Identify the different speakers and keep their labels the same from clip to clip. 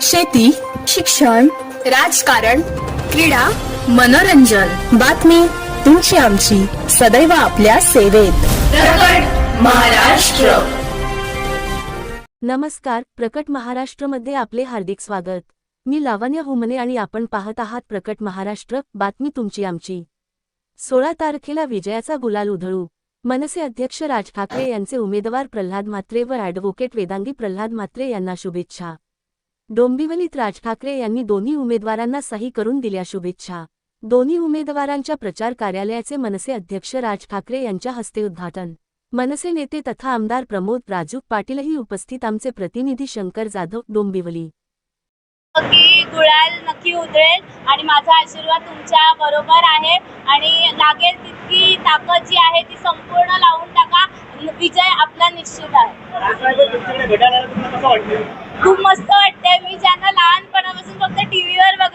Speaker 1: शेती शिक्षण राजकारण क्रीडा मनोरंजन. बातमी तुमची आमची. सदैव आपल्या सेवेत. प्रकट महाराष्ट्र.
Speaker 2: नमस्कार प्रकट महाराष्ट्रमध्ये आपले हार्दिक स्वागत. मी लावण्य हुमने आणि आपण पाहत आहात प्रकट महाराष्ट्र बातमी तुमची आमची. सोळा तारखेला विजयाचा गुलाल उधळू. मनसे अध्यक्ष राज ठाकरे यांचे उमेदवार प्रल्हाद म्हात्रे व ॲडव्होकेट वेदांगी प्रल्हाद म्हात्रे यांना शुभेच्छा. डोंबिवलीत राज ठाकरे यांनी दोन्ही उमेदवारांना सही करून दिल्या शुभेच्छा. दोन्ही उमेदवारांच्या प्रचार कार्यालयाचे मनसे अध्यक्ष राज ठाकरे यांच्या हस्ते उद्घाटन. मनसे नेते तथा आमदार प्रमोद राजू पाटीलही उपस्थित आमचे प्रतिनिधी शंकर जाधव डोंबिवली.
Speaker 3: की गुळाल नक्की उधळेल आणि माझा आशीर्वाद तुमच्या बरोबर आहे आणि लागेल तितकी ताकद जी आहे ती संपूर्ण लावून टाका. विजय आपला निश्चित आहे.
Speaker 4: राजसाहेब तुमच्याकडे भेटायला आलं तुम्हाला कसं वाटतं?
Speaker 3: खूप मस्त वाटतंय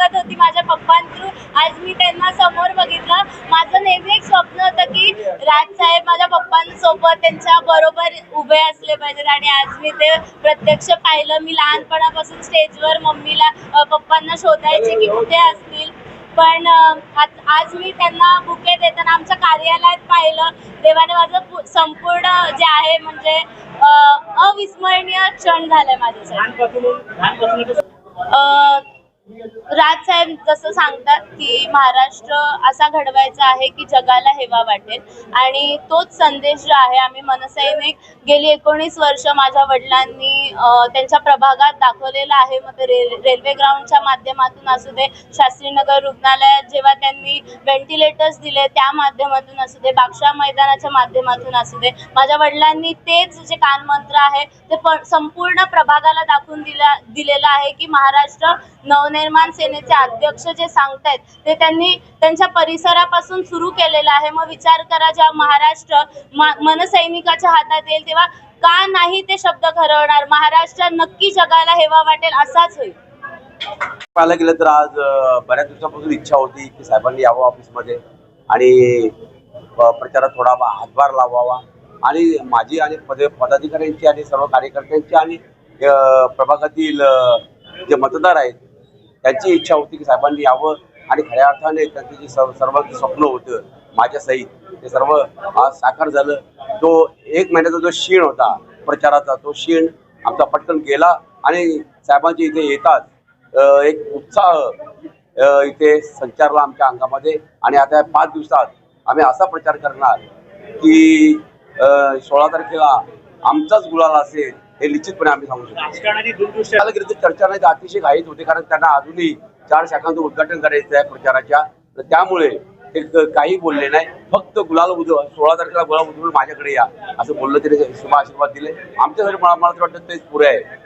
Speaker 3: बघत होती माझ्या पप्पांथ्रू आज मी त्यांना समोर बघितलं. माझं नेहमी एक स्वप्न होतं की राजसाहेब माझ्या पप्पांसोबत त्यांच्या बरोबर उभे असले पाहिजेत आणि आज मी ते प्रत्यक्ष पाहिलं. मी लहानपणापासून स्टेजवर मम्मीला पप्पांना शोधायचे की कुठे असतील. पण आज मी त्यांना बुके देताना आमच्या कार्यालयात पाहिलं. देवाने माझं संपूर्ण जे आहे म्हणजे अविस्मरणीय क्षण झालाय माझ्यासाठी.
Speaker 4: राज साहेब कसं
Speaker 3: जसं सांगतात की महाराष्ट्र असा घडवायचा आहे की जगाला हेवा वाटेल. आणि तोच संदेश जो आहे आम्ही मनसैनिक गेली एकोणीस वर्ष माझ्या वडिलांनी त्यांच्या प्रभागात दाखवलेला आहे. मग ते रे रेल्वे ग्राउंडच्या माध्यमातून असू दे शास्त्रीनगर रुग्णालयात जेव्हा त्यांनी व्हेंटिलेटर्स दिले त्या माध्यमातून असू दे बागशा मैदानाच्या माध्यमातून असू दे माझ्या वडिलांनी तेच जे कानमंत्र आहे ते संपूर्ण प्रभागाला दाखवून दिला दिलेलं आहे की महाराष्ट्र नवनिर्माण सेनेचे अध्यक्ष जे सांगतायत ते त्यांनी त्यांच्या परिसरापासून सुरू केलेलं आहे. मग विचार करा जेव्हा महाराष्ट्र मनसैनिकाच्या हातात येईल तेव्हा का नाही ते शब्द खरवणार महाराष्ट्र नक्की जगाला हेवा वाटेल असाच होईल.
Speaker 5: पाहायला गेलं तर आज बऱ्याच दिवसापासून इच्छा होती की साहेबांनी यावं ऑफिसमध्ये आणि प्रचारात थोडा हातभार लावावा. आणि माझी आणि पद पदाधिकाऱ्यांची आणि सर्व कार्यकर्त्यांची आणि प्रभागातील जे मतदार आहेत त्यांची इच्छा होती की साहेबांनी यावं आणि खऱ्या अर्थाने त्यांचं जे सर्व सर्वांचं स्वप्न होतं माझ्या सहित ते सर्व आज साकार झालं. तो एक महिन्याचा जो शीण होता प्रचाराचा तो शीण आमचा पटकन गेला आणि साहेबांचे इथे येतात. एक उत्साह इथे संचारला आमच्या अंगामध्ये आणि आता पाच दिवसात आम्ही असा प्रचार करणार की सोळा तारखेला आमचाच गुलाल असेल हे निश्चितपणे आम्ही सांगू शकतो. चर्चा नाही अतिशय घाईत होते कारण त्यांना अजूनही चार शाखांचं उद्घाटन करायचं आहे प्रचाराच्या. तर त्यामुळे ते काही बोलले नाही. फक्त गुलाल उधळ सोळा तारखेला गुलाल उधळून माझ्याकडे या असं बोललं तरी शुभ आशीर्वाद दिले. आमच्यासाठी मला मला तर वाटतं तेच पुरे आहे.